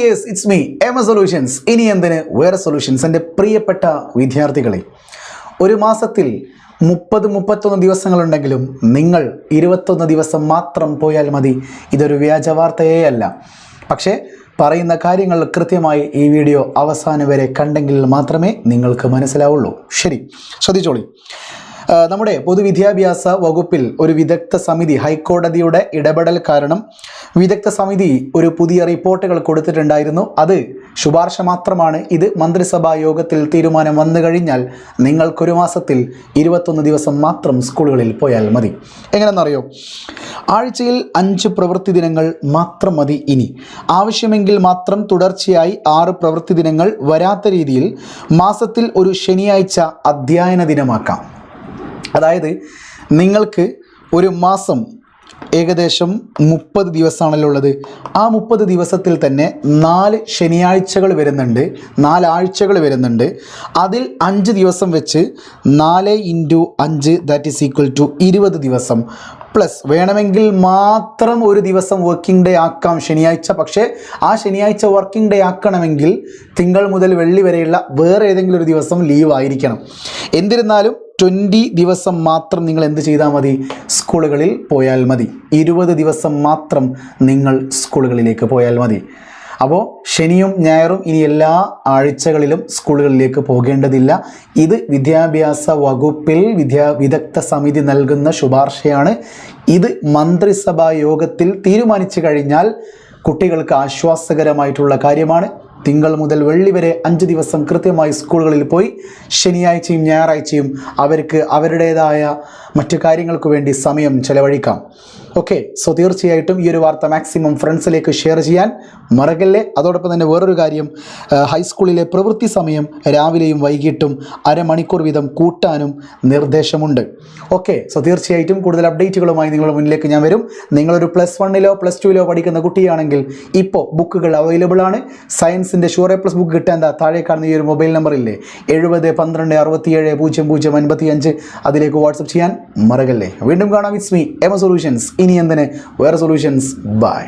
Yes it's me Emma solutions ഇനി എന്തിന് വേറെ സൊല്യൂഷൻസ് എന്റെ പ്രിയപ്പെട്ട വിദ്യാർത്ഥികളെ ഒരു മാസത്തിൽ മുപ്പത് മുപ്പത്തൊന്ന് ദിവസങ്ങളുണ്ടെങ്കിലും നിങ്ങൾ ഇരുപത്തൊന്ന് ദിവസം മാത്രം പോയാൽ മതി. ഇതൊരു വ്യാജ വാർത്തയേ അല്ല. പക്ഷേ പറയുന്ന കാര്യങ്ങൾ കൃത്യമായി ഈ വീഡിയോ അവസാനം വരെ കണ്ടെങ്കിൽ മാത്രമേ നിങ്ങൾക്ക് മനസ്സിലാവുള്ളൂ. ശരി ശ്രദ്ധിച്ചോളി. നമ്മുടെ പൊതുവിദ്യാഭ്യാസ വകുപ്പിൽ ഒരു വിദഗ്ധ സമിതി ഹൈക്കോടതിയുടെ ഇടപെടൽ കാരണം വിദഗ്ധ സമിതി ഒരു പുതിയ റിപ്പോർട്ടുകൾ കൊടുത്തിട്ടുണ്ടായിരുന്നു. അത് ശുപാർശ മാത്രമാണ്. ഇത് മന്ത്രിസഭാ യോഗത്തിൽ തീരുമാനം വന്നു കഴിഞ്ഞാൽ നിങ്ങൾക്കൊരു മാസത്തിൽ ഇരുപത്തൊന്ന് ദിവസം മാത്രം സ്കൂളുകളിൽ പോയാൽ മതി. എങ്ങനെയെന്നറിയോ? ആഴ്ചയിൽ അഞ്ച് പ്രവൃത്തി ദിനങ്ങൾ മാത്രം മതി ഇനി. ആവശ്യമെങ്കിൽ മാത്രം തുടർച്ചയായി ആറ് പ്രവൃത്തി ദിനങ്ങൾ വരാത്ത രീതിയിൽ മാസത്തിൽ ഒരു ശനിയാഴ്ച അധ്യയന ദിനമാക്കാം. അതായത് നിങ്ങൾക്ക് ഒരു മാസം ഏകദേശം മുപ്പത് ദിവസമാണല്ലോ ഉള്ളത് ആ മുപ്പത് ദിവസത്തിൽ തന്നെ നാല് ശനിയാഴ്ചകൾ വരുന്നുണ്ട്. നാലാഴ്ചകൾ വരുന്നുണ്ട്. അതിൽ അഞ്ച് ദിവസം വെച്ച് നാല് ഇന്റു അഞ്ച് ദാറ്റ് ഈസ് ഈക്വൽ ടു ഇരുപത് ദിവസം. പ്ലസ് വേണമെങ്കിൽ മാത്രം ഒരു ദിവസം വർക്കിംഗ് ഡേ ആക്കാം ശനിയാഴ്ച. പക്ഷേ ആ ശനിയാഴ്ച വർക്കിംഗ് ഡേ ആക്കണമെങ്കിൽ തിങ്കൾ മുതൽ വെള്ളി വരെയുള്ള വേറെ ഏതെങ്കിലും ഒരു ദിവസം ലീവ് ആയിരിക്കണം. എന്നിരുന്നാലും ട്വന്റി ദിവസം മാത്രം നിങ്ങൾ എന്ത് ചെയ്താൽ മതി? സ്കൂളുകളിൽ പോയാൽ മതി. ഇരുപത് ദിവസം മാത്രം നിങ്ങൾ സ്കൂളുകളിലേക്ക് പോയാൽ മതി. അപ്പോൾ ശനിയും ഞായറും ഇനി എല്ലാ ആഴ്ചകളിലും സ്കൂളുകളിലേക്ക് പോകേണ്ടതില്ല. ഇത് വിദ്യാഭ്യാസ വകുപ്പിൽ വിദ്യാ വിദഗ്ധ സമിതി നൽകുന്ന ശുപാർശയാണ്. ഇത് മന്ത്രിസഭാ യോഗത്തിൽ തീരുമാനിച്ചു കഴിഞ്ഞാൽ കുട്ടികൾക്ക് ആശ്വാസകരമായിട്ടുള്ള കാര്യമാണ്. തിങ്കൾ മുതൽ വെള്ളി വരെ അഞ്ച് ദിവസം കൃത്യമായി സ്കൂളുകളിൽ പോയി ശനിയാഴ്ചയും ഞായറാഴ്ചയും അവർക്ക് അവരുടേതായ മറ്റു കാര്യങ്ങൾക്ക് വേണ്ടി സമയം ചെലവഴിക്കാം. ഓക്കെ സോ തീർച്ചയായിട്ടും ഈ ഒരു വാർത്ത മാക്സിമം ഫ്രണ്ട്സിലേക്ക് ഷെയർ ചെയ്യാൻ മറകല്ലേ അതോടൊപ്പം തന്നെ വേറൊരു കാര്യം ഹൈസ്കൂളിലെ പ്രവൃത്തി സമയം രാവിലെയും വൈകിട്ടും അരമണിക്കൂർ വീതം കൂട്ടാനും നിർദ്ദേശമുണ്ട്. ഓക്കെ സോ തീർച്ചയായിട്ടും കൂടുതൽ അപ്ഡേറ്റുകളുമായി നിങ്ങളുടെ മുന്നിലേക്ക് ഞാൻ വരും. നിങ്ങളൊരു പ്ലസ് വണ്ണിലോ പ്ലസ് ടുവിലോ പഠിക്കുന്ന കുട്ടിയാണെങ്കിൽ ഇപ്പോൾ ബുക്കുകൾ അവൈലബിൾ ആണ്. സയൻസിന്റെ എ പ്ലസ് ബുക്ക് കിട്ടാൻ എന്താ താഴെ കാണുന്ന ഈ ഒരു മൊബൈൽ നമ്പറില്ലേ എഴുപത് പന്ത്രണ്ട് അറുപത്തിയേഴ് പൂജ്യം പൂജ്യം അൻപത്തി അഞ്ച് അതിലേക്ക് വാട്സപ്പ് ചെയ്യാൻ മറകല്ലേ വീണ്ടും കാണാം ഇറ്റ്സ് മീ എമ സൊല്യൂഷൻസ് ഇനി എന്തിന്? വേറെ സൊല്യൂഷൻസ് ബൈ